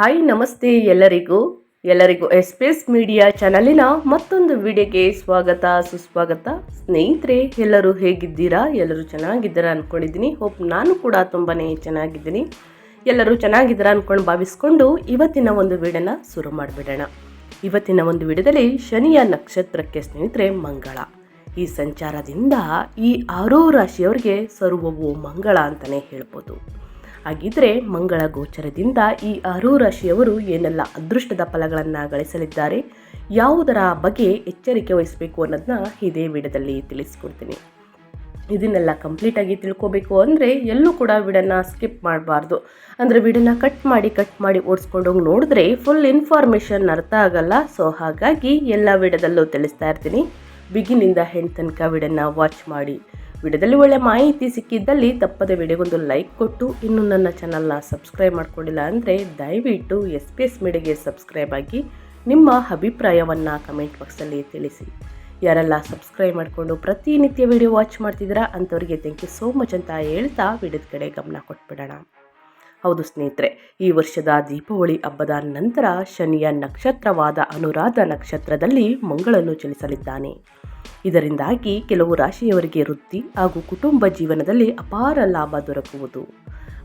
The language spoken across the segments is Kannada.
ಹಾಯ್, ನಮಸ್ತೆ ಎಲ್ಲರಿಗೂ. ಎಲ್ಲರಿಗೂ ಎಸ್ಪೇಸ್ ಮೀಡಿಯಾ ಚಾನಲಿನ ಮತ್ತೊಂದು ವಿಡಿಯೋಗೆ ಸ್ವಾಗತ, ಸುಸ್ವಾಗತ. ಸ್ನೇಹಿತರೆ, ಎಲ್ಲರೂ ಹೇಗಿದ್ದೀರಾ? ಎಲ್ಲರೂ ಚೆನ್ನಾಗಿದ್ದೀರಾ ಅಂದ್ಕೊಂಡಿದ್ದೀನಿ ಹೋಪ್ ನಾನು ಕೂಡ ತುಂಬಾ ಚೆನ್ನಾಗಿದ್ದೀನಿ. ಎಲ್ಲರೂ ಚೆನ್ನಾಗಿದ್ದೀರಾ ಅಂದ್ಕೊಂಡು ಭಾವಿಸ್ಕೊಂಡು ಇವತ್ತಿನ ಒಂದು ವಿಡಿಯೋನ ಶುರು ಮಾಡಿಬಿಡೋಣ. ಇವತ್ತಿನ ಒಂದು ವಿಡಿಯೋದಲ್ಲಿ ಶನಿಯ ನಕ್ಷತ್ರಕ್ಕೆ ಸ್ನೇಹಿತರೆ ಮಂಗಳ. ಈ ಸಂಚಾರದಿಂದ ಈ ಆರೂ ರಾಶಿಯವರಿಗೆ ಸರ್ವವು ಮಂಗಳ ಅಂತಲೇ ಹೇಳ್ಬೋದು. ಹಾಗಿದ್ರೆ ಮಂಗಳ ಗೋಚರದಿಂದ ಈ ಆರೂ ರಾಶಿಯವರು ಏನೆಲ್ಲ ಅದೃಷ್ಟದ ಫಲಗಳನ್ನು ಗಳಿಸಲಿದ್ದಾರೆ ಯಾವುದರ ಬಗ್ಗೆ ಎಚ್ಚರಿಕೆ ವಹಿಸಬೇಕು ಅನ್ನೋದನ್ನ ಇದೇ ವಿಡದಲ್ಲಿ ತಿಳಿಸ್ಕೊಡ್ತೀನಿ. ಇದನ್ನೆಲ್ಲ ಕಂಪ್ಲೀಟಾಗಿ ತಿಳ್ಕೊಬೇಕು ಅಂದರೆ ಎಲ್ಲೂ ಕೂಡ ವಿಡನ್ನ ಸ್ಕಿಪ್ ಮಾಡಬಾರ್ದು. ಅಂದರೆ ವಿಡನ್ನ ಕಟ್ ಮಾಡಿ ಕಟ್ ಮಾಡಿ ಓಡಿಸ್ಕೊಂಡು ಹೋಗಿ ನೋಡಿದ್ರೆ ಫುಲ್ ಇನ್ಫಾರ್ಮೇಷನ್ ಅರ್ಥ ಆಗಲ್ಲ. ಸೊ ಹಾಗಾಗಿ ಎಲ್ಲ ವಿಡದಲ್ಲೂ ತಿಳಿಸ್ತಾ ಇರ್ತೀನಿ. ಬಿಗಿನಿಂದ ಹೆಣ್ಣು ತನಕ ವಿಡಿಯೋನ ವಾಚ್ ಮಾಡಿ. ವಿಡಿಯೋದಲ್ಲಿ ಒಳ್ಳೆ ಮಾಹಿತಿ ಸಿಕ್ಕಿದ್ದಲ್ಲಿ ತಪ್ಪದೆ ವಿಡಿಯೋಗೊಂದು ಲೈಕ್ ಕೊಟ್ಟು ಇನ್ನು ನನ್ನ ಚಾನಲ್ನ ಸಬ್ಸ್ಕ್ರೈಬ್ ಮಾಡ್ಕೊಂಡಿಲ್ಲ ಅಂದರೆ ದಯವಿಟ್ಟು ಎಸ್ ಪಿ ಎಸ್ ಮೀಡಿಯಾಗೆ ಸಬ್ಸ್ಕ್ರೈಬ್ ಆಗಿ ನಿಮ್ಮ ಅಭಿಪ್ರಾಯವನ್ನು ಕಮೆಂಟ್ ಬಾಕ್ಸಲ್ಲಿ ತಿಳಿಸಿ. ಯಾರೆಲ್ಲ ಸಬ್ಸ್ಕ್ರೈಬ್ ಮಾಡಿಕೊಂಡು ಪ್ರತಿನಿತ್ಯ ವಿಡಿಯೋ ವಾಚ್ ಮಾಡ್ತಿದ್ದೀರಾ ಅಂಥವ್ರಿಗೆ ಥ್ಯಾಂಕ್ ಯು ಸೋ ಮಚ್ ಅಂತ ಹೇಳ್ತಾ ವಿಡಿಯೋದ ಕಡೆ ಗಮನ ಕೊಟ್ಬಿಡೋಣ. ಹೌದು ಸ್ನೇಹಿತರೆ, ಈ ವರ್ಷದ ದೀಪಾವಳಿ ಹಬ್ಬದ ನಂತರ ಶನಿಯ ನಕ್ಷತ್ರವಾದ ಅನುರಾಧ ನಕ್ಷತ್ರದಲ್ಲಿ ಮಂಗಳನ್ನು ಚಲಿಸಲಿದ್ದಾನೆ. ಇದರಿಂದಾಗಿ ಕೆಲವು ರಾಶಿಯವರಿಗೆ ವೃತ್ತಿ ಹಾಗೂ ಕುಟುಂಬ ಜೀವನದಲ್ಲಿ ಅಪಾರ ಲಾಭ ದೊರಕುವುದು.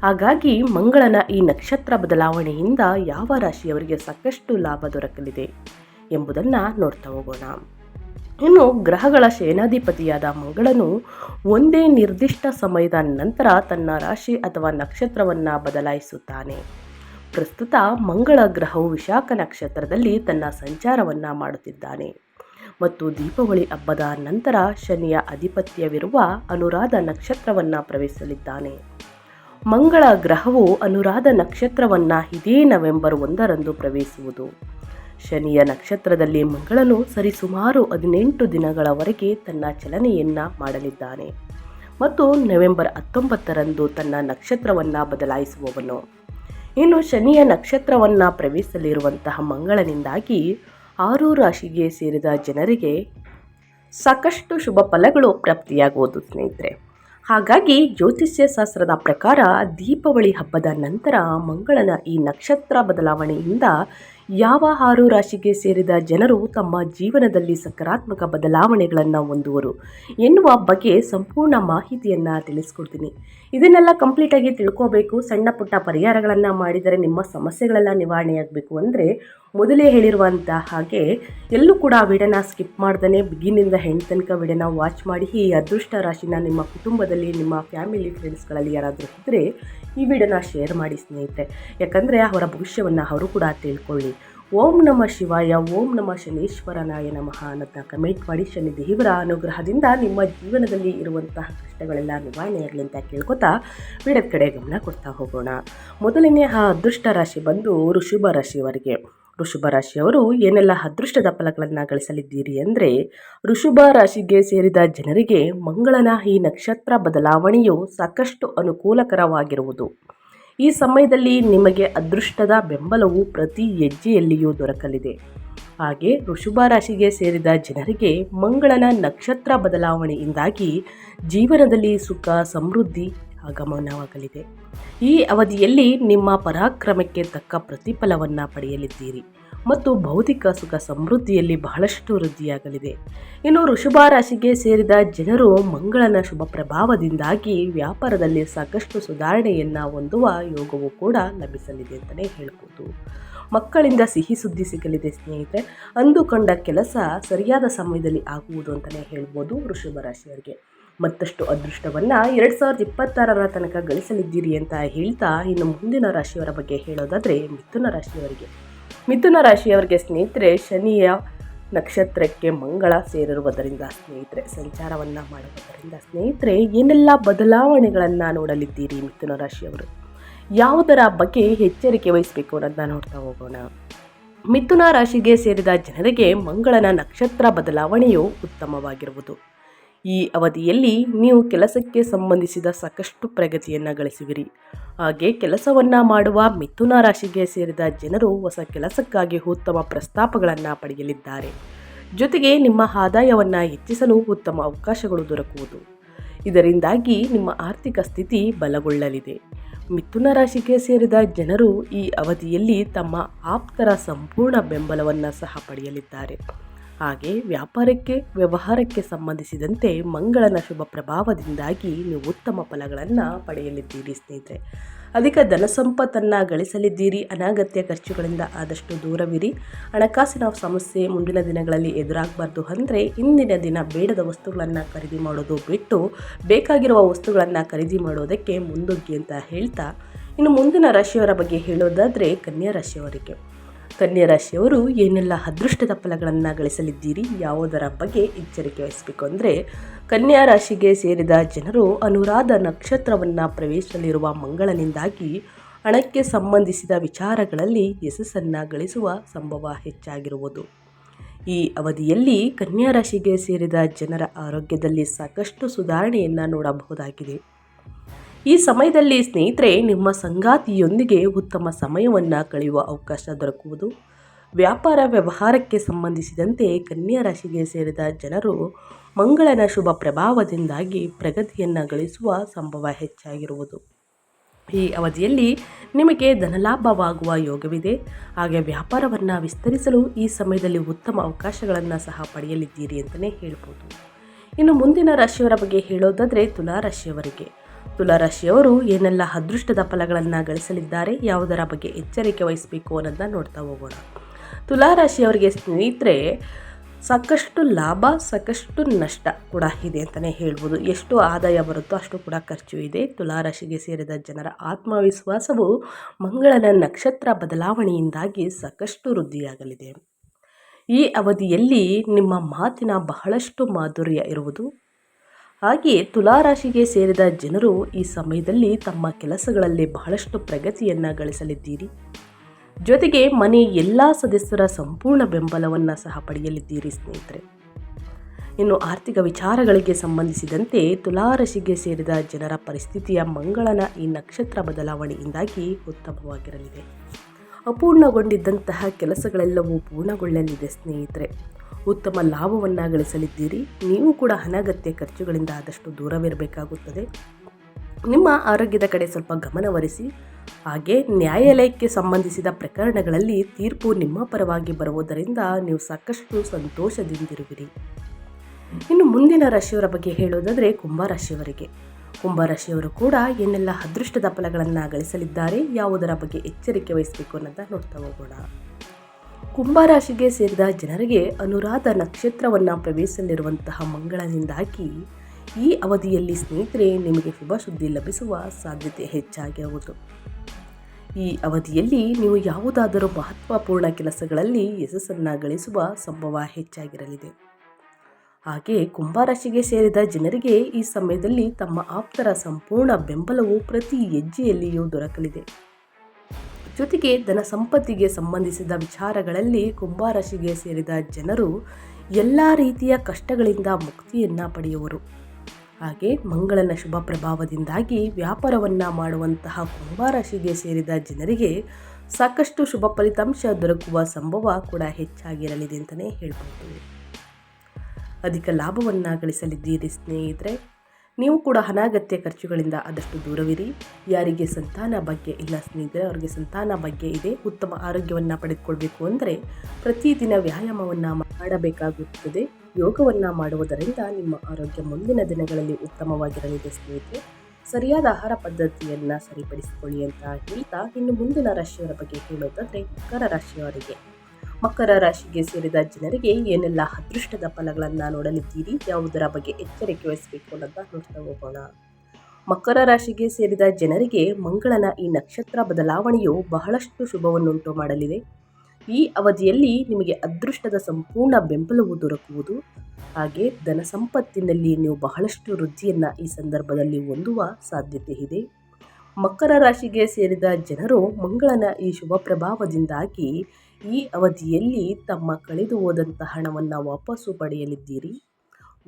ಹಾಗಾಗಿ ಮಂಗಳನ ಈ ನಕ್ಷತ್ರ ಬದಲಾವಣೆಯಿಂದ ಯಾವ ರಾಶಿಯವರಿಗೆ ಸಾಕಷ್ಟು ಲಾಭ ದೊರಕಲಿದೆ ಎಂಬುದನ್ನು ನೋಡ್ತಾ ಹೋಗೋಣ. ಇನ್ನು ಗ್ರಹಗಳ ಸೇನಾಧಿಪತಿಯಾದ ಮಂಗಳನು ಒಂದೇ ನಿರ್ದಿಷ್ಟ ಸಮಯದ ನಂತರ ತನ್ನ ರಾಶಿ ಅಥವಾ ನಕ್ಷತ್ರವನ್ನು ಬದಲಾಯಿಸುತ್ತಾನೆ. ಪ್ರಸ್ತುತ ಮಂಗಳ ಗ್ರಹವು ವಿಶಾಖ ನಕ್ಷತ್ರದಲ್ಲಿ ತನ್ನ ಸಂಚಾರವನ್ನು ಮಾಡುತ್ತಿದ್ದಾನೆ. ಮತ್ತು ದೀಪಾವಳಿ ಹಬ್ಬದ ನಂತರ ಶನಿಯ ಅಧಿಪತ್ಯವಿರುವ ಅನುರಾಧ ನಕ್ಷತ್ರವನ್ನು ಪ್ರವೇಶಿಸಲಿದ್ದಾನೆ. ಮಂಗಳ ಗ್ರಹವು ಅನುರಾಧ ನಕ್ಷತ್ರವನ್ನು ಇದೇ ನವೆಂಬರ್ ಒಂದರಂದು ಪ್ರವೇಶಿಸುವುದು. ಶನಿಯ ನಕ್ಷತ್ರದಲ್ಲಿ ಮಂಗಳನು ಸರಿಸುಮಾರು ಹದಿನೆಂಟು ದಿನಗಳವರೆಗೆ ತನ್ನ ಚಲನೆಯನ್ನು ಮಾಡಲಿದ್ದಾನೆ ಮತ್ತು ನವೆಂಬರ್ ಹತ್ತೊಂಬತ್ತರಂದು ತನ್ನ ನಕ್ಷತ್ರವನ್ನು ಬದಲಾಯಿಸುವವನು. ಇನ್ನು ಶನಿಯ ನಕ್ಷತ್ರವನ್ನು ಪ್ರವೇಶಿಸಲಿರುವಂತಹ ಮಂಗಳನಿಂದಾಗಿ ಆರು ರಾಶಿಗೆ ಸೇರಿದ ಜನರಿಗೆ ಸಾಕಷ್ಟು ಶುಭ ಫಲಗಳು ಪ್ರಾಪ್ತಿಯಾಗುವುದು ಸ್ನೇಹಿತರೆ. ಹಾಗಾಗಿ ಜ್ಯೋತಿಷ್ಯ ಶಾಸ್ತ್ರದ ಪ್ರಕಾರ ದೀಪಾವಳಿ ಹಬ್ಬದ ನಂತರ ಮಂಗಳನ ಈ ನಕ್ಷತ್ರ ಬದಲಾವಣೆಯಿಂದ ಯಾವ ಆರು ರಾಶಿಗೆ ಸೇರಿದ ಜನರು ತಮ್ಮ ಜೀವನದಲ್ಲಿ ಸಕಾರಾತ್ಮಕ ಬದಲಾವಣೆಗಳನ್ನು ಹೊಂದುವರು ಎನ್ನುವ ಬಗ್ಗೆ ಸಂಪೂರ್ಣ ಮಾಹಿತಿಯನ್ನು ತಿಳಿಸ್ಕೊಡ್ತೀನಿ. ಇದನ್ನೆಲ್ಲ ಕಂಪ್ಲೀಟಾಗಿ ತಿಳ್ಕೋಬೇಕು. ಸಣ್ಣ ಪುಟ್ಟ ಪರಿಹಾರಗಳನ್ನು ಮಾಡಿದರೆ ನಿಮ್ಮ ಸಮಸ್ಯೆಗಳೆಲ್ಲ ನಿವಾರಣೆಯಾಗಬೇಕು ಅಂದರೆ ಮೊದಲೇ ಹೇಳಿರುವಂಥ ಹಾಗೆ ಎಲ್ಲೂ ಕೂಡ ಆ ವಿಡಿಯೋನ ಸ್ಕಿಪ್ ಮಾಡ್ದೇ ಬಿಗಿನಿಂದ ಹೆಣ್ಣು ತನಕ ವಿಡಿಯೋನ ವಾಚ್ ಮಾಡಿ ಈ ಅದೃಷ್ಟ ರಾಶಿನ ನಿಮ್ಮ ಕುಟುಂಬದಲ್ಲಿ, ನಿಮ್ಮ ಫ್ಯಾಮಿಲಿ ಫ್ರೆಂಡ್ಸ್ಗಳಲ್ಲಿ ಯಾರಾದರೂ ಇದ್ದರೆ ಈ ವಿಡಿಯೋನ ಶೇರ್ ಮಾಡಿ ಸ್ನೇಹಿತರೆ. ಯಾಕಂದರೆ ಅವರ ಭವಿಷ್ಯವನ್ನು ಅವರು ಕೂಡ ತಿಳ್ಕೊಳ್ಳಿ. ಓಂ ನಮ ಶಿವಾಯ, ಓಂ ನಮ ಶನೀಶ್ವರನಾಯ ನಮಃ ಅನ್ನೋದನ್ನ ಕಮೆಂಟ್ ಮಾಡಿ ಶನಿ ದೇವರ ಅನುಗ್ರಹದಿಂದ ನಿಮ್ಮ ಜೀವನದಲ್ಲಿ ಇರುವಂತಹ ಕಷ್ಟಗಳೆಲ್ಲ ನಿವಾರಣೆಯಾಗಲಿ ಅಂತ ಕೇಳ್ಕೊತಾ ವಿಡದ ಕಡೆ ಗಮನ ಕೊಡ್ತಾ ಹೋಗೋಣ. ಮೊದಲನೇ ಆ ಅದೃಷ್ಟ ರಾಶಿ ಬಂದು ಋಷಭ ರಾಶಿಯವರಿಗೆ. ಋಷಭ ರಾಶಿಯವರು ಏನೆಲ್ಲ ಅದೃಷ್ಟದ ಫಲಗಳನ್ನು ಗಳಿಸಲಿದ್ದೀರಿ ಅಂದರೆ ಋಷಭ ರಾಶಿಗೆ ಸೇರಿದ ಜನರಿಗೆ ಮಂಗಳನ ಈ ನಕ್ಷತ್ರ ಬದಲಾವಣೆಯು ಸಾಕಷ್ಟು ಅನುಕೂಲಕರವಾಗಿರುವುದು. ಈ ಸಮಯದಲ್ಲಿ ನಿಮಗೆ ಅದೃಷ್ಟದ ಬೆಂಬಲವು ಪ್ರತಿ ಹೆಜ್ಜೆಯಲ್ಲಿಯೂ ದೊರಕಲಿದೆ. ಹಾಗೆ ಋಷಭ ರಾಶಿಗೆ ಸೇರಿದ ಜನರಿಗೆ ಮಂಗಳನ ನಕ್ಷತ್ರ ಬದಲಾವಣೆಯಿಂದಾಗಿ ಜೀವನದಲ್ಲಿ ಸುಖ, ಸಮೃದ್ಧಿ ಆಗಮನವಾಗಲಿದೆ ಈ ಅವಧಿಯಲ್ಲಿ ನಿಮ್ಮ ಪರಾಕ್ರಮಕ್ಕೆ ತಕ್ಕ ಪ್ರತಿಫಲವನ್ನು ಪಡೆಯಲಿದ್ದೀರಿ ಮತ್ತು ಭೌತಿಕ ಸುಖ ಸಮೃದ್ಧಿಯಲ್ಲಿ ಬಹಳಷ್ಟು ವೃದ್ಧಿಯಾಗಲಿದೆ. ಇನ್ನು ಋಷಭ ರಾಶಿಗೆ ಸೇರಿದ ಜನರು ಮಂಗಳನ ಶುಭ ಪ್ರಭಾವದಿಂದಾಗಿ ವ್ಯಾಪಾರದಲ್ಲಿ ಸಾಕಷ್ಟು ಸುಧಾರಣೆಯನ್ನು ಹೊಂದುವ ಯೋಗವು ಕೂಡ ಲಭಿಸಲಿದೆ ಅಂತಲೇ ಹೇಳ್ಬೋದು. ಮಕ್ಕಳಿಂದ ಸಿಹಿ ಸುದ್ದಿ ಸಿಗಲಿದೆ ಸ್ನೇಹಿತರೆ, ಅಂದುಕೊಂಡ ಕೆಲಸ ಸರಿಯಾದ ಸಮಯದಲ್ಲಿ ಆಗುವುದು ಅಂತಲೇ ಹೇಳ್ಬೋದು ವೃಷಭ ರಾಶಿಯವರಿಗೆ. ಮತ್ತಷ್ಟು ಅದೃಷ್ಟವನ್ನು ಎರಡು ಸಾವಿರದ ಇಪ್ಪತ್ತಾರರ ತನಕ ಗಳಿಸಲಿದ್ದೀರಿ ಅಂತ ಹೇಳ್ತಾ ಇನ್ನು ಮುಂದಿನ ರಾಶಿಯವರ ಬಗ್ಗೆ ಹೇಳೋದಾದರೆ ಮಿಥುನ ರಾಶಿಯವರಿಗೆ. ಮಿಥುನ ರಾಶಿಯವರಿಗೆ ಸ್ನೇಹಿತರೆ, ಶನಿಯ ನಕ್ಷತ್ರಕ್ಕೆ ಮಂಗಳ ಸೇರಿರುವುದರಿಂದ ಸ್ನೇಹಿತರೆ, ಸಂಚಾರವನ್ನು ಮಾಡುವುದರಿಂದ ಸ್ನೇಹಿತರೆ, ಏನೆಲ್ಲ ಬದಲಾವಣೆಗಳನ್ನು ನೋಡಲಿದ್ದೀರಿ ಮಿಥುನ ರಾಶಿಯವರು? ಯಾವುದರ ಬಗ್ಗೆ ಎಚ್ಚರಿಕೆ ವಹಿಸಬೇಕು ಅನ್ನೋದನ್ನ ನೋಡ್ತಾ ಹೋಗೋಣ. ಮಿಥುನ ರಾಶಿಗೆ ಸೇರಿದ ಜನರಿಗೆ ಮಂಗಳನ ನಕ್ಷತ್ರ ಬದಲಾವಣೆಯು ಉತ್ತಮವಾಗಿರುವುದು. ಈ ಅವಧಿಯಲ್ಲಿ ನೀವು ಕೆಲಸಕ್ಕೆ ಸಂಬಂಧಿಸಿದ ಸಾಕಷ್ಟು ಪ್ರಗತಿಯನ್ನು ಗಳಿಸುವಿರಿ. ಹಾಗೆ ಕೆಲಸವನ್ನು ಮಾಡುವ ಮಿಥುನ ರಾಶಿಗೆ ಸೇರಿದ ಜನರು ಹೊಸ ಕೆಲಸಕ್ಕಾಗಿ ಉತ್ತಮ ಪ್ರಸ್ತಾಪಗಳನ್ನು ಪಡೆಯಲಿದ್ದಾರೆ. ಜೊತೆಗೆ ನಿಮ್ಮ ಆದಾಯವನ್ನು ಹೆಚ್ಚಿಸಲು ಉತ್ತಮ ಅವಕಾಶಗಳು ದೊರಕುವುದು. ಇದರಿಂದಾಗಿ ನಿಮ್ಮ ಆರ್ಥಿಕ ಸ್ಥಿತಿ ಬಲಗೊಳ್ಳಲಿದೆ. ಮಿಥುನ ರಾಶಿಗೆ ಸೇರಿದ ಜನರು ಈ ಅವಧಿಯಲ್ಲಿ ತಮ್ಮ ಆಪ್ತರ ಸಂಪೂರ್ಣ ಬೆಂಬಲವನ್ನು ಸಹ ಪಡೆಯಲಿದ್ದಾರೆ. ಹಾಗೆ ವ್ಯಾಪಾರಕ್ಕೆ, ವ್ಯವಹಾರಕ್ಕೆ ಸಂಬಂಧಿಸಿದಂತೆ ಮಂಗಳನ ಶುಭ ಪ್ರಭಾವದಿಂದಾಗಿ ನೀವು ಉತ್ತಮ ಫಲಗಳನ್ನು ಪಡೆಯಲಿದ್ದೀರಿ ಸ್ನೇಹಿತರೆ. ಅಧಿಕ ಧನ ಸಂಪತ್ತನ್ನು ಗಳಿಸಲಿದ್ದೀರಿ. ಅನಾಗತ್ಯ ಖರ್ಚುಗಳಿಂದ ಆದಷ್ಟು ದೂರವಿರಿ. ಹಣಕಾಸಿನ ಸಮಸ್ಯೆ ಮುಂದಿನ ದಿನಗಳಲ್ಲಿ ಎದುರಾಗಬಾರ್ದು ಅಂದರೆ ಇಂದಿನ ದಿನ ಬೇಡದ ವಸ್ತುಗಳನ್ನು ಖರೀದಿ ಮಾಡೋದು ಬಿಟ್ಟು ಬೇಕಾಗಿರುವ ವಸ್ತುಗಳನ್ನು ಖರೀದಿ ಮಾಡೋದಕ್ಕೆ ಮುಂದೊಗ್ಗಿ ಅಂತ ಹೇಳ್ತಾ ಇನ್ನು ಮುಂದಿನ ರಾಶಿಯವರ ಬಗ್ಗೆ ಹೇಳೋದಾದರೆ ಕನ್ಯಾ ರಾಶಿಯವರಿಗೆ. ಕನ್ಯಾ ರಾಶಿಯವರು ಏನೆಲ್ಲ ಅದೃಷ್ಟದ ಫಲಗಳನ್ನು ಗಳಿಸಲಿದ್ದೀರಿ, ಯಾವುದರ ಬಗ್ಗೆ ಎಚ್ಚರಿಕೆ ವಹಿಸಬೇಕು ಅಂದರೆ ಕನ್ಯಾ ರಾಶಿಗೆ ಸೇರಿದ ಜನರು ಅನುರಾಧ ನಕ್ಷತ್ರವನ್ನು ಪ್ರವೇಶದಲ್ಲಿರುವ ಮಂಗಳನಿಂದಾಗಿ ಹಣಕ್ಕೆ ಸಂಬಂಧಿಸಿದ ವಿಚಾರಗಳಲ್ಲಿ ಯಶಸ್ಸನ್ನು ಗಳಿಸುವ ಸಂಭವ ಹೆಚ್ಚಾಗಿರುವುದು. ಈ ಅವಧಿಯಲ್ಲಿ ಕನ್ಯಾ ರಾಶಿಗೆ ಸೇರಿದ ಜನರ ಆರೋಗ್ಯದಲ್ಲಿ ಸಾಕಷ್ಟು ಸುಧಾರಣೆಯನ್ನು ನೋಡಬಹುದಾಗಿದೆ. ಈ ಸಮಯದಲ್ಲಿ ಸ್ನೇಹಿತರೆ, ನಿಮ್ಮ ಸಂಗಾತಿಯೊಂದಿಗೆ ಉತ್ತಮ ಸಮಯವನ್ನು ಕಳೆಯುವ ಅವಕಾಶ ದೊರಕುವುದು. ವ್ಯಾಪಾರ ವ್ಯವಹಾರಕ್ಕೆ ಸಂಬಂಧಿಸಿದಂತೆ ಕನ್ಯಾ ರಾಶಿಗೆ ಸೇರಿದ ಜನರು ಮಂಗಳನ ಶುಭ ಪ್ರಭಾವದಿಂದಾಗಿ ಪ್ರಗತಿಯನ್ನು ಗಳಿಸುವ ಸಂಭವ ಹೆಚ್ಚಾಗಿರುವುದು. ಈ ಅವಧಿಯಲ್ಲಿ ನಿಮಗೆ ಧನಲಾಭವಾಗುವ ಯೋಗವಿದೆ. ಹಾಗೆ ವ್ಯಾಪಾರವನ್ನು ವಿಸ್ತರಿಸಲು ಈ ಸಮಯದಲ್ಲಿ ಉತ್ತಮ ಅವಕಾಶಗಳನ್ನು ಸಹ ಪಡೆಯಲಿದ್ದೀರಿ ಅಂತಲೇ ಹೇಳ್ಬೋದು. ಇನ್ನು ಮುಂದಿನ ರಾಶಿಯವರ ಬಗ್ಗೆ ಹೇಳೋದಾದರೆ, ತುಲಾ ರಾಶಿಯವರಿಗೆ. ತುಲಾರಾಶಿಯವರು ಏನೆಲ್ಲ ಅದೃಷ್ಟದ ಫಲಗಳನ್ನು ಗಳಿಸಲಿದ್ದಾರೆ, ಯಾವುದರ ಬಗ್ಗೆ ಎಚ್ಚರಿಕೆ ವಹಿಸಬೇಕು ಅನ್ನೋದನ್ನ ನೋಡ್ತಾ ಹೋಗೋಣ. ತುಲಾರಾಶಿಯವರಿಗೆ ಸ್ನೇಹಿತರೆ, ಸಾಕಷ್ಟು ಲಾಭ, ಸಾಕಷ್ಟು ನಷ್ಟ ಕೂಡ ಇದೆ ಅಂತಲೇ ಹೇಳ್ಬೋದು. ಎಷ್ಟು ಆದಾಯ ಬರುತ್ತೋ ಅಷ್ಟು ಕೂಡ ಖರ್ಚು ಇದೆ. ತುಲಾರಾಶಿಗೆ ಸೇರಿದ ಜನರ ಆತ್ಮವಿಶ್ವಾಸವು ಮಂಗಳನ ನಕ್ಷತ್ರ ಬದಲಾವಣೆಯಿಂದಾಗಿ ಸಾಕಷ್ಟು ವೃದ್ಧಿಯಾಗಲಿದೆ. ಈ ಅವಧಿಯಲ್ಲಿ ನಿಮ್ಮ ಮಾತಿನ ಬಹಳಷ್ಟು ಮಾಧುರ್ಯ ಇರುವುದು ಹಾಗೆಯೇ ತುಲಾರಾಶಿಗೆ ಸೇರಿದ ಜನರು ಈ ಸಮಯದಲ್ಲಿ ತಮ್ಮ ಕೆಲಸಗಳಲ್ಲಿ ಬಹಳಷ್ಟು ಪ್ರಗತಿಯನ್ನು ಗಳಿಸಲಿದ್ದೀರಿ. ಜೊತೆಗೆ ಮನೆ ಎಲ್ಲ ಸದಸ್ಯರ ಸಂಪೂರ್ಣ ಬೆಂಬಲವನ್ನು ಸಹ ಪಡೆಯಲಿದ್ದೀರಿ ಸ್ನೇಹಿತರೆ. ಇನ್ನು ಆರ್ಥಿಕ ವಿಚಾರಗಳಿಗೆ ಸಂಬಂಧಿಸಿದಂತೆ ತುಲಾರಾಶಿಗೆ ಸೇರಿದ ಜನರ ಪರಿಸ್ಥಿತಿಯ ಮಂಗಳನ ಈ ನಕ್ಷತ್ರ ಬದಲಾವಣೆಯಿಂದಾಗಿ ಉತ್ತಮವಾಗಿರಲಿದೆ. ಅಪೂರ್ಣಗೊಂಡಿದ್ದಂತಹ ಕೆಲಸಗಳೆಲ್ಲವೂ ಪೂರ್ಣಗೊಳ್ಳಲಿದೆ ಸ್ನೇಹಿತರೆ. ಉತ್ತಮ ಲಾಭವನ್ನು ಗಳಿಸಲಿದ್ದೀರಿ ನೀವು ಕೂಡ ಅನಗತ್ಯ ಖರ್ಚುಗಳಿಂದ ಆದಷ್ಟು ದೂರವಿರಬೇಕಾಗುತ್ತದೆ. ನಿಮ್ಮ ಆರೋಗ್ಯದ ಕಡೆ ಸ್ವಲ್ಪ ಗಮನವರಿಸಿ ಹಾಗೆ ನ್ಯಾಯಾಲಯಕ್ಕೆ ಸಂಬಂಧಿಸಿದ ಪ್ರಕರಣಗಳಲ್ಲಿ ತೀರ್ಪು ನಿಮ್ಮ ಪರವಾಗಿ ಬರುವುದರಿಂದ ನೀವು ಸಾಕಷ್ಟು ಸಂತೋಷದಿಂದಿರುವಿರಿ. ಇನ್ನು ಮುಂದಿನ ರಾಶಿಯವರ ಬಗ್ಗೆ ಹೇಳೋದಾದರೆ ಕುಂಭರಾಶಿಯವರಿಗೆ ಕುಂಭರಾಶಿಯವರು ಕೂಡ ಏನೆಲ್ಲ ಅದೃಷ್ಟದ ಫಲಗಳನ್ನು ಗಳಿಸಲಿದ್ದಾರೆ ಯಾವುದರ ಬಗ್ಗೆ ಎಚ್ಚರಿಕೆ ವಹಿಸಬೇಕು ಅನ್ನೋದನ್ನು ನೋಡ್ತಾ ಹೋಗೋಣ. ಕುಂಭರಾಶಿಗೆ ಸೇರಿದ ಜನರಿಗೆ ಅನುರಾಧ ನಕ್ಷತ್ರವನ್ನು ಪ್ರವೇಶಿಸಲಿರುವಂತಹ ಮಂಗಳನಿಂದಾಗಿ ಈ ಅವಧಿಯಲ್ಲಿ ಸ್ನೇಹಿತರೆ, ನಿಮಗೆ ಶುಭ ಸುದ್ದಿ ಲಭಿಸುವ ಸಾಧ್ಯತೆ ಹೆಚ್ಚಾಗಿರುವುದು ಈ ಅವಧಿಯಲ್ಲಿ ನೀವು ಯಾವುದಾದರೂ ಮಹತ್ವಪೂರ್ಣ ಕೆಲಸಗಳಲ್ಲಿ ಯಶಸ್ಸನ್ನು ಗಳಿಸುವ ಸಂಭವ ಹೆಚ್ಚಾಗಿರಲಿದೆ. ಹಾಗೆ ಕುಂಭರಾಶಿಗೆ ಸೇರಿದ ಜನರಿಗೆ ಈ ಸಮಯದಲ್ಲಿ ತಮ್ಮ ಆಪ್ತರ ಸಂಪೂರ್ಣ ಬೆಂಬಲವು ಪ್ರತಿ ಹೆಜ್ಜೆಯಲ್ಲಿಯೂ ದೊರಕಲಿದೆ. ಜೊತೆಗೆ ಧನ ಸಂಪತ್ತಿಗೆ ಸಂಬಂಧಿಸಿದ ವಿಚಾರಗಳಲ್ಲಿ ಕುಂಭರಾಶಿಗೆ ಸೇರಿದ ಜನರು ಎಲ್ಲ ರೀತಿಯ ಕಷ್ಟಗಳಿಂದ ಮುಕ್ತಿಯನ್ನು ಪಡೆಯುವರು. ಹಾಗೆ ಮಂಗಳನ ಶುಭ ಪ್ರಭಾವದಿಂದಾಗಿ ವ್ಯಾಪಾರವನ್ನು ಮಾಡುವಂತಹ ಕುಂಭರಾಶಿಗೆ ಸೇರಿದ ಜನರಿಗೆ ಸಾಕಷ್ಟು ಶುಭ ಫಲಿತಾಂಶ ದೊರಕುವ ಸಂಭವ ಕೂಡ ಹೆಚ್ಚಾಗಿರಲಿದೆ ಅಂತಲೇ ಹೇಳ್ಬೋದು. ಅಧಿಕ ಲಾಭವನ್ನು ಗಳಿಸಲಿದ್ದೀರಿ ಸ್ನೇಹಿತರೆ ನೀವು ಕೂಡ ಅನಾಗತ್ಯ ಖರ್ಚುಗಳಿಂದ ಆದಷ್ಟು ದೂರವಿರಿ. ಯಾರಿಗೆ ಸಂತಾನ ಬಗ್ಗೆ ಇಲ್ಲ ಸ್ನೇಹಿತರೆ, ಅವರಿಗೆ ಸಂತಾನ ಬಗ್ಗೆ ಇದೆ. ಉತ್ತಮ ಆರೋಗ್ಯವನ್ನು ಪಡೆದುಕೊಳ್ಬೇಕು ಅಂದರೆ ಪ್ರತಿದಿನ ವ್ಯಾಯಾಮವನ್ನು ಮಾಡಬೇಕಾಗುತ್ತದೆ. ಯೋಗವನ್ನು ಮಾಡುವುದರಿಂದ ನಿಮ್ಮ ಆರೋಗ್ಯ ಮುಂದಿನ ದಿನಗಳಲ್ಲಿ ಉತ್ತಮವಾಗಿರಲಿದೆ ಸ್ನೇಹಿತರೆ. ಸರಿಯಾದ ಆಹಾರ ಪದ್ಧತಿಯನ್ನು ಸರಿಪಡಿಸಿಕೊಳ್ಳಿ ಅಂತ ಹೇಳ್ತಾ ಇನ್ನು ಮುಂದಿನ ರಾಶಿಯವರ ಬಗ್ಗೆ ಹೇಳೋದಾದರೆ ಮಕರ ರಾಶಿಯವರಿಗೆ. ಮಕರ ರಾಶಿಗೆ ಸೇರಿದ ಜನರಿಗೆ ಏನೆಲ್ಲ ಅದೃಷ್ಟದ ಫಲಗಳನ್ನು ನೋಡಲಿದ್ದೀರಿ? ಯಾವುದರ ಬಗ್ಗೆ ಎಚ್ಚರಿಕೆ ವಹಿಸಬೇಕು ಅನ್ನೋದನ್ನ ನೋಡ್ತಾ ಹೋಗೋಣ. ಮಕರ ರಾಶಿಗೆ ಸೇರಿದ ಜನರಿಗೆ ಮಂಗಳನ ಈ ನಕ್ಷತ್ರ ಬದಲಾವಣೆಯು ಬಹಳಷ್ಟು ಶುಭವನ್ನುಂಟು ಮಾಡಲಿದೆ. ಈ ಅವಧಿಯಲ್ಲಿ ನಿಮಗೆ ಅದೃಷ್ಟದ ಸಂಪೂರ್ಣ ಬೆಂಬಲವು ದೊರಕುವುದು. ಹಾಗೆ ಧನ ಸಂಪತ್ತಿನಲ್ಲಿ ನೀವು ಬಹಳಷ್ಟು ವೃದ್ಧಿಯನ್ನು ಈ ಸಂದರ್ಭದಲ್ಲಿ ಹೊಂದುವ ಸಾಧ್ಯತೆ ಇದೆ. ಮಕರ ರಾಶಿಗೆ ಸೇರಿದ ಜನರು ಮಂಗಳನ ಈ ಶುಭ ಪ್ರಭಾವದಿಂದಾಗಿ ಈ ಅವಧಿಯಲ್ಲಿ ತಮ್ಮ ಕಳೆದು ಹೋದಂಥ ಹಣವನ್ನು ವಾಪಸ್ಸು ಪಡೆಯಲಿದ್ದೀರಿ?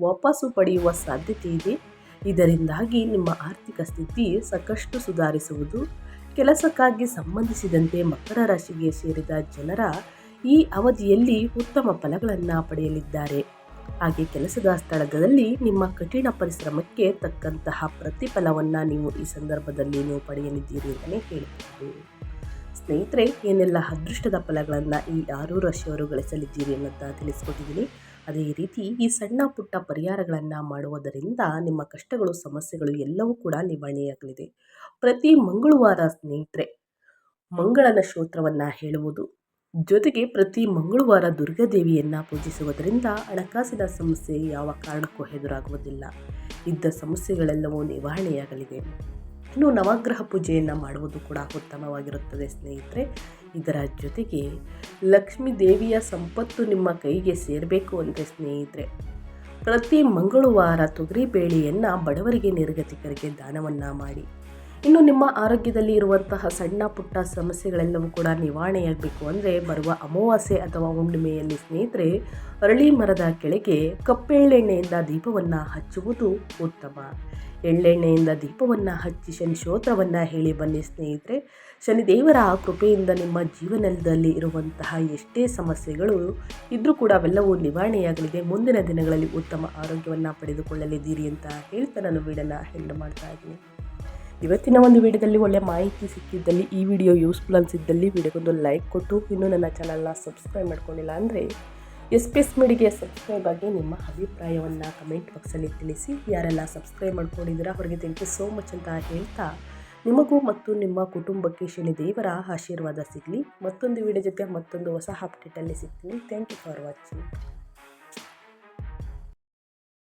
ವಾಪಸ್ಸು ಪಡೆಯುವ ಸಾಧ್ಯತೆ ಇದೆ? ಇದರಿಂದಾಗಿ ನಿಮ್ಮ ಆರ್ಥಿಕ ಸ್ಥಿತಿ ಸಾಕಷ್ಟು ಸುಧಾರಿಸುವುದು, ಕೆಲಸಕ್ಕಾಗಿ ಸಂಬಂಧಿಸಿದಂತೆ ಮಕರ ರಾಶಿಗೆ ಸೇರಿದ ಜನರ ಈ ಅವಧಿಯಲ್ಲಿ ಉತ್ತಮ ಫಲಗಳನ್ನು ಪಡೆಯಲಿದ್ದಾರೆ. ಹಾಗೆ ಕೆಲಸದ ಸ್ಥಳದಲ್ಲಿ ನಿಮ್ಮ ಕಠಿಣ ಪರಿಶ್ರಮಕ್ಕೆ ತಕ್ಕಂತಹ ಪ್ರತಿಫಲವನ್ನು ನೀವು ಈ ಸಂದರ್ಭದಲ್ಲಿ ನೀವು ಪಡೆಯಲಿದ್ದೀರಿ ಅಂತಲೇ ಹೇಳಬಹುದು. ಸ್ನೇಹಿತರೆ, ಏನೆಲ್ಲ ಅದೃಷ್ಟದ ಫಲಗಳನ್ನು ಈ ಆರು ರಾಶಿಯವರು ಗಳಿಸಲಿದ್ದೀರಿ ಅನ್ನೋದನ್ನ ತಿಳಿಸ್ಕೊಟ್ಟಿದ್ದೀನಿ. ಅದೇ ರೀತಿ ಈ ಸಣ್ಣ ಪುಟ್ಟ ಪರಿಹಾರಗಳನ್ನು ಮಾಡುವುದರಿಂದ ನಿಮ್ಮ ಕಷ್ಟಗಳು, ಸಮಸ್ಯೆಗಳು ಎಲ್ಲವೂ ಕೂಡ ನಿವಾರಣೆಯಾಗಲಿದೆ. ಪ್ರತಿ ಮಂಗಳವಾರ ಸ್ನೇಹಿತರೆ, ಮಂಗಳನ ಶ್ರೋತ್ರವನ್ನು ಹೇಳುವುದು, ಜೊತೆಗೆ ಪ್ರತಿ ಮಂಗಳವಾರ ದುರ್ಗಾದೇವಿಯನ್ನು ಪೂಜಿಸುವುದರಿಂದ ಹಣಕಾಸಿನ ಸಮಸ್ಯೆ ಯಾವ ಕಾರಣಕ್ಕೂ ಎದುರಾಗುವುದಿಲ್ಲ. ಇದ್ದ ಸಮಸ್ಯೆಗಳೆಲ್ಲವೂ ನಿವಾರಣೆಯಾಗಲಿದೆ. ಇನ್ನು ನವಗ್ರಹ ಪೂಜೆಯನ್ನು ಮಾಡುವುದು ಕೂಡ ಉತ್ತಮವಾಗಿರುತ್ತದೆ, ಸ್ನೇಹಿತರೆ. ಇದರ ಜೊತೆಗೆ ಲಕ್ಷ್ಮೀ ದೇವಿಯ ಸಂಪತ್ತು ನಿಮ್ಮ ಕೈಗೆ ಸೇರಬೇಕು ಅಂದರೆ ಸ್ನೇಹಿತರೆ, ಪ್ರತಿ ಮಂಗಳವಾರ ತೊಗರಿ ಬೇಳೆಯನ್ನು ಬಡವರಿಗೆ, ನಿರ್ಗತಿಕರಿಗೆ ದಾನವನ್ನು ಮಾಡಿ. ಇನ್ನು ನಿಮ್ಮ ಆರೋಗ್ಯದಲ್ಲಿ ಇರುವಂತಹ ಸಣ್ಣ ಪುಟ್ಟ ಸಮಸ್ಯೆಗಳೆಲ್ಲವೂ ಕೂಡ ನಿವಾರಣೆಯಾಗಬೇಕು ಅಂದರೆ ಬರುವ ಅಮಾವಾಸ್ಯೆ ಅಥವಾ ಹುಣ್ಣಿಮೆಯಲ್ಲಿ ಸ್ನೇಹಿತರೆ, ಅರಳಿ ಮರದ ಕೆಳಗೆ ಕಪ್ಪೆಳ್ಳೆಣ್ಣೆಯಿಂದ ದೀಪವನ್ನು ಹಚ್ಚುವುದು ಉತ್ತಮ. ಎಳ್ಳೆಣ್ಣೆಯಿಂದ ದೀಪವನ್ನು ಹಚ್ಚಿ ಶನಿ ಶೋತ್ರವನ್ನು ಹೇಳಿ ಬನ್ನಿ ಸ್ನೇಹಿತರೆ. ಶನಿದೇವರ ಕೃಪೆಯಿಂದ ನಿಮ್ಮ ಜೀವನದಲ್ಲಿ ಇರುವಂತಹ ಎಷ್ಟೇ ಸಮಸ್ಯೆಗಳು ಇದ್ದರೂ ಕೂಡ ಅವೆಲ್ಲವೂ ನಿವಾರಣೆಯಾಗಲಿದೆ. ಮುಂದಿನ ದಿನಗಳಲ್ಲಿ ಉತ್ತಮ ಆರೋಗ್ಯವನ್ನು ಪಡೆದುಕೊಳ್ಳಲಿದ್ದೀರಿ ಅಂತ ಹೇಳ್ತಾ ನಾನು ವೀಡನ್ನು ಹೆಂಡ್ ಮಾಡ್ತಾ ಇದ್ದೀನಿ. ಇವತ್ತಿನ ಒಂದು ವಿಡಿಯೋದಲ್ಲಿ ಒಳ್ಳೆ ಮಾಹಿತಿ ಸಿಕ್ಕಿದ್ದಲ್ಲಿ ಈ ವಿಡಿಯೋ ಯೂಸ್ಫುಲ್ ಅನಿಸಿದ್ದಲ್ಲಿ ವಿಡಿಯೋಗೊಂದು ಲೈಕ್ ಕೊಟ್ಟು, ಇನ್ನೂ ನನ್ನ ಚಾನಲ್ನ ಸಬ್ಸ್ಕ್ರೈಬ್ ಮಾಡ್ಕೊಂಡಿಲ್ಲ ಅಂದರೆ ಎಸ್ ಪಿ ಎಸ್ ಮೀಡಿಗೆ ಸಬ್ಸ್ಕ್ರೈಬ್ ಆಗಿ ನಿಮ್ಮ ಅಭಿಪ್ರಾಯವನ್ನು ಕಮೆಂಟ್ ಬಾಕ್ಸಲ್ಲಿ ತಿಳಿಸಿ. ಯಾರೆಲ್ಲ ಸಬ್ಸ್ಕ್ರೈಬ್ ಮಾಡ್ಕೊಂಡಿದ್ದೀರಾ, ಅವರಿಗೆ ಥ್ಯಾಂಕ್ ಯು ಸೋ ಮಚ್ ಅಂತ ಹೇಳ್ತಾ ನಿಮಗೂ ಮತ್ತು ನಿಮ್ಮ ಕುಟುಂಬಕ್ಕೆ ಶನಿ ದೇವರ ಆಶೀರ್ವಾದ ಸಿಗಲಿ. ಮತ್ತೊಂದು ವಿಡಿಯೋ ಜೊತೆ ಮತ್ತೊಂದು ಹೊಸ ಅಪ್ಡೇಟಲ್ಲಿ ಸಿಗ್ತೀನಿ. Thank you for watching